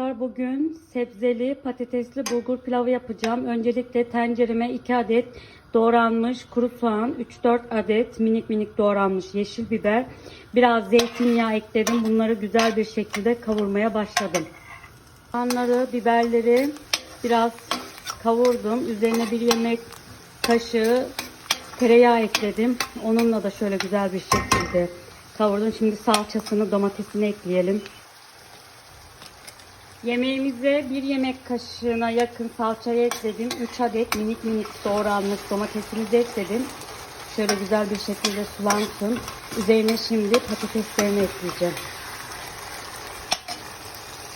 Arkadaşlar bugün sebzeli patatesli bulgur pilavı yapacağım. Öncelikle tencereme 2 adet doğranmış kuru soğan, 3-4 adet minik minik doğranmış yeşil biber, biraz zeytinyağı ekledim. Bunları güzel bir şekilde kavurmaya başladım. Soğanları, biberleri biraz kavurdum. Üzerine bir yemek kaşığı tereyağı ekledim. Onunla da şöyle güzel bir şekilde kavurdum. Şimdi salçasını, domatesini ekleyelim. Yemeğimize bir yemek kaşığına yakın salçayı ekledim. 3 adet minik minik doğranmış domatesimizi ekledim. Şöyle güzel bir şekilde sulansın. Üzerine şimdi patateslerini ekleyeceğim.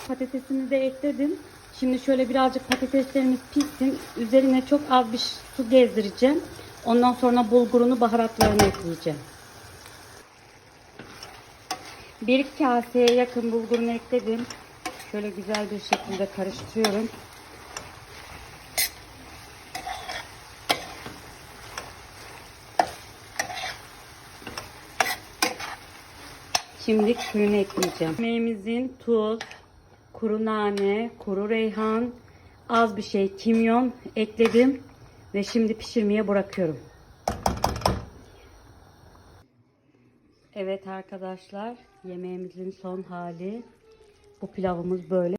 Patatesini de ekledim. Şimdi şöyle birazcık patateslerimiz pişsin. Üzerine çok az bir su gezdireceğim. Ondan sonra bulgurunu, baharatlarını ekleyeceğim. Bir kaseye yakın bulgurunu ekledim. Şöyle güzel bir şekilde karıştırıyorum. Şimdi suyunu ekleyeceğim. Yemeğimizin tuz, kuru nane, kuru reyhan, az bir şey kimyon ekledim ve şimdi pişirmeye bırakıyorum. Evet arkadaşlar, yemeğimizin son hali. Bu pilavımız böyle.